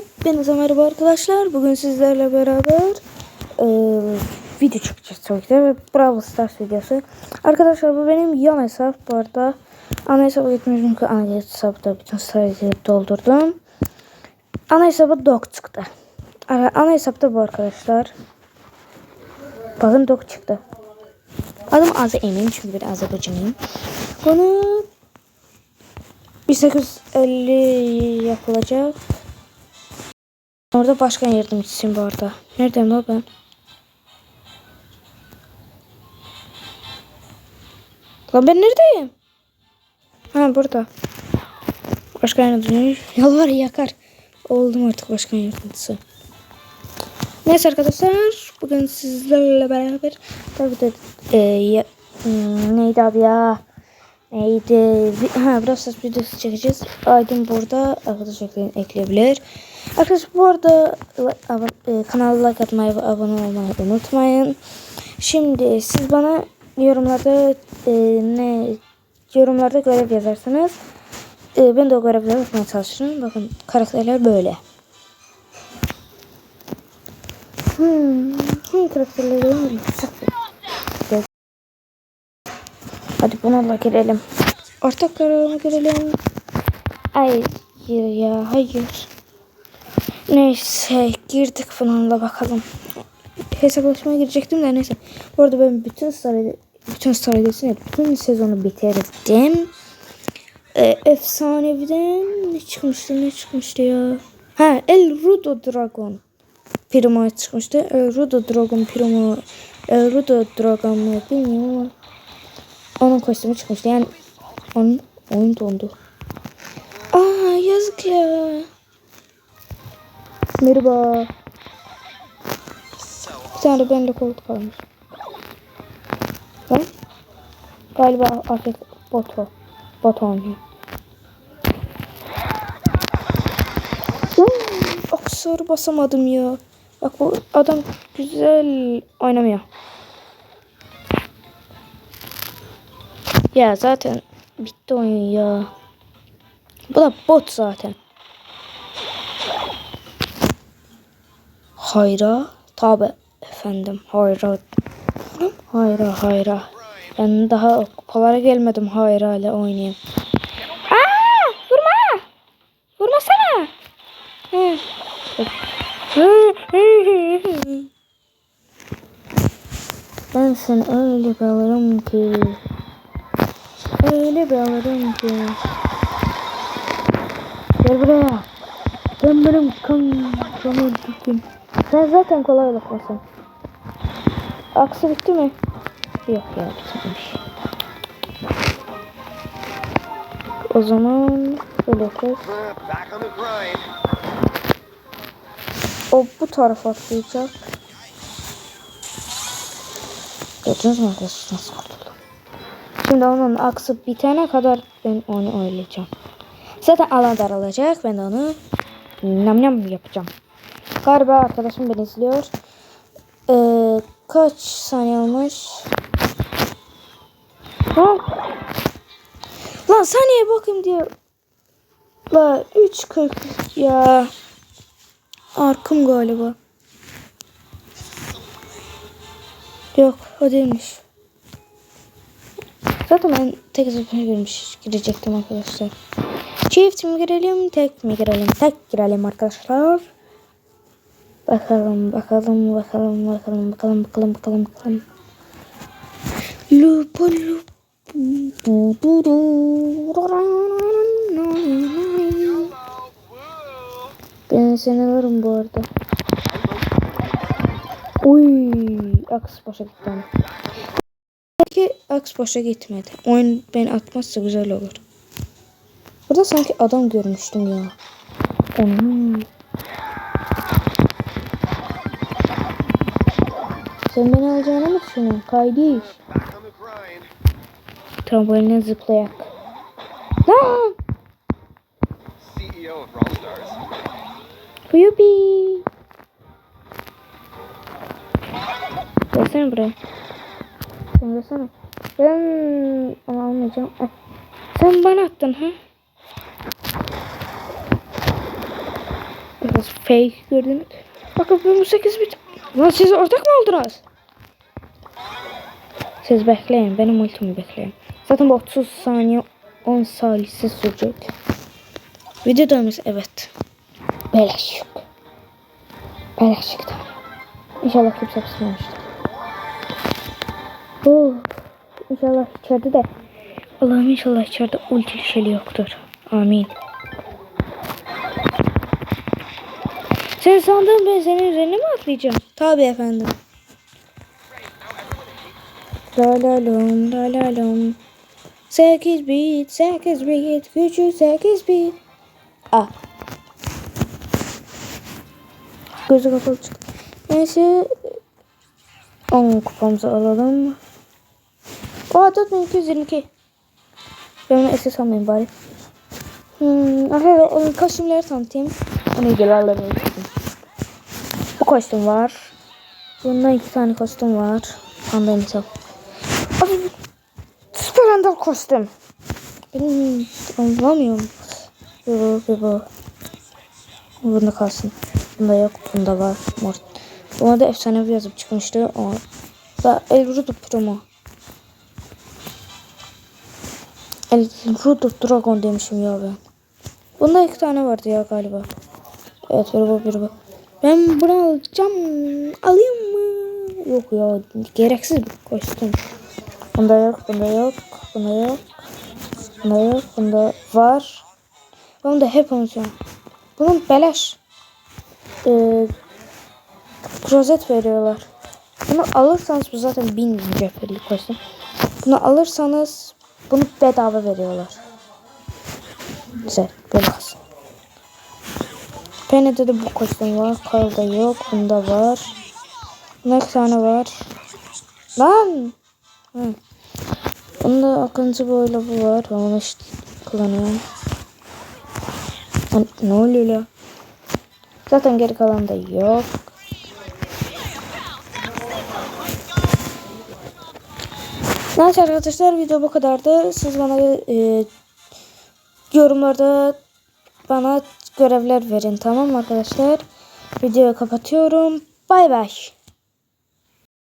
Hepinize merhaba arkadaşlar. Bugün sizlerle beraber e, video çekeceğiz tabii ki de Brawl Stars videosu. Arkadaşlar bu benim yan hesap bu arada. Ana hesaba gitmiş çünkü ana hesapta bütün sayıyı doldurdum. Ana hesaba dog çıktı. Ana, hesapta bu arkadaşlar. Bakın dog çıktı. Adım Azı Emin çünkü bir Azerbaycanlıyım. Bunu 1850 yapılacak. Orada başkan yardımcısıyım bu arada. Neredeyim lan ben? Lan ben neredeyim? Ha burada. Başkan yardımcısı. Yalvar yakar. Oldum artık başkan yardımcısı. Neyse arkadaşlar bugün sizlerle beraber tabii de e, ya, hmm, neydi adı ya neydi ha biraz ses videosu çekeceğiz Aydın burada arkadaşlar ekleyebilir arkadaşlar bu arada e, kanala like atmayı ve abone olmayı unutmayın şimdi siz bana yorumlarda e, ne yorumlarda görev yazarsanız e, ben de o görevleri yapmaya çalışırım bakın karakterler böyle Hmm, hangi karakterleri. Hadi bununla girelim. Ortak kararına girelim. Hayır ya hayır. Neyse girdik bununla bakalım. Hesaplaşmaya girecektim de neyse. Bu arada ben bütün sarı bütün sarı değil, bütün sezonu bitirdim. Ee, efsaneviden ne çıkmıştı ne çıkmıştı ya? Ha El Rudo Dragon. Primo çıkmıştı. El Rudo Dragon Primo El Rudo Dragon mu bilmiyorum ama onun kostümü çıkmıştı. Yani onun oyun dondu. Aa yazık ya. Merhaba. Bir tane de bende koltuk almış. Ben galiba afet boto. Boto oynuyor. Aksarı basamadım ya. Bak bu adam güzel oynamıyor. Ya zaten bitti oyun ya. Bu da bot zaten. Hayra. Tabi efendim. Hayra. Hayra hayra. Ben daha kupalara gelmedim hayra ile oynayayım. Aa! Vurma! Vurmasana! Ben seni öyle bir ki. Öyle bir ki. Gel buraya. Ben benim kan kanı tutayım. Sen zaten kolay bakmasın. Aksi bitti mi? Yok ya bitmemiş. O zaman grind. O bu tarafa atlayacak. Gördünüz mü arkadaşlar nasıl kurtuldum? Şimdi onun aksı bitene kadar ben onu oynayacağım. Zaten alan daralacak. Ben onu nam nam yapacağım. Galiba arkadaşım beni izliyor. Ee, kaç saniye olmuş? Ha? Lan saniye bakayım diyor. La 3.40 ya. Arkım galiba. Yok o değilmiş. Zaten ben tek zıplaya girmiş girecektim arkadaşlar. Çift mi girelim tek mi girelim? Tek girelim arkadaşlar. Bakalım bakalım bakalım bakalım bakalım bakalım bakalım bakalım. Lupa lupa. Ben seni alırım bu arada. Uy, aks boşa gitti ama. Belki aks boşa gitmedi. Oyun beni atmazsa güzel olur. Burada sanki adam görmüştüm ya. Onun. Sen beni alacağını mı düşünüyorsun? Kaydiş. Tramboline zıplayak. Lan! Stars. Yubi. Gelsene buraya. Sen gelsene. Ben onu almayacağım. Ay. Sen bana attın ha? Biraz fake gördünüz. Bakın bu 8 bit. Lan siz ortak mı oldunuz? Siz bekleyin. Benim ultimi bekleyin. Zaten bu 30 saniye 10 salise sürecek. Video dönmüş evet. Beleş yok. Beleş yok tamam. İnşallah kimse kısmamıştır. Oh. İnşallah içeride de Allah'ım inşallah içeride ultili şeyli yoktur. Amin. Sen sandın ben senin üzerine mi atlayacağım? Tabii efendim. La la lom la la lom. 8 bit 8 bit gücü 8 bit. Ah. Gözü kapalı çıktı. Neyse 10 kupamızı alalım. Oha 4222. Ben onu SS almayayım bari. Hmm, arkadaşlar kostümleri tanıtayım. Onu ilgilerle Bu kostüm var. Bundan iki tane kostüm var. Panda insan. Abi süper andal kostüm. Benim anlamıyorum. Bu bu bu. Bunda kalsın. Bunda yok. Bunda var. Mor. Buna da efsanevi yazıp çıkmıştı. O. Ve El Rudo Promo. El Rudo Dragon demişim ya ben. Bunda iki tane vardı ya galiba. Evet biri bu biri bu. Ben bunu alacağım. Alayım? Yok ya gereksiz bir kostüm. Bunda yok, bunda yok, bunda yok. Bunda yok, bunda var. Bunda hep unutacağım. Bunun beleş. Ee, rozet veriyorlar. Bunu alırsanız bu zaten 1000 cephelik kostüm. Bunu alırsanız bunu bedava veriyorlar. Güzel. Böyle kalsın. Penny'de de bu kostüm var. Carl'da yok. Bunda var. İki tane var. Lan! Hı. Bunda akıncı boyla bu var. Onu işte kullanıyorum. Lan Ne oluyor la? Zaten geri kalan da yok. Neyse arkadaşlar video bu kadardı. Siz bana e, yorumlarda bana görevler verin tamam arkadaşlar? Videoyu kapatıyorum. Bay bay.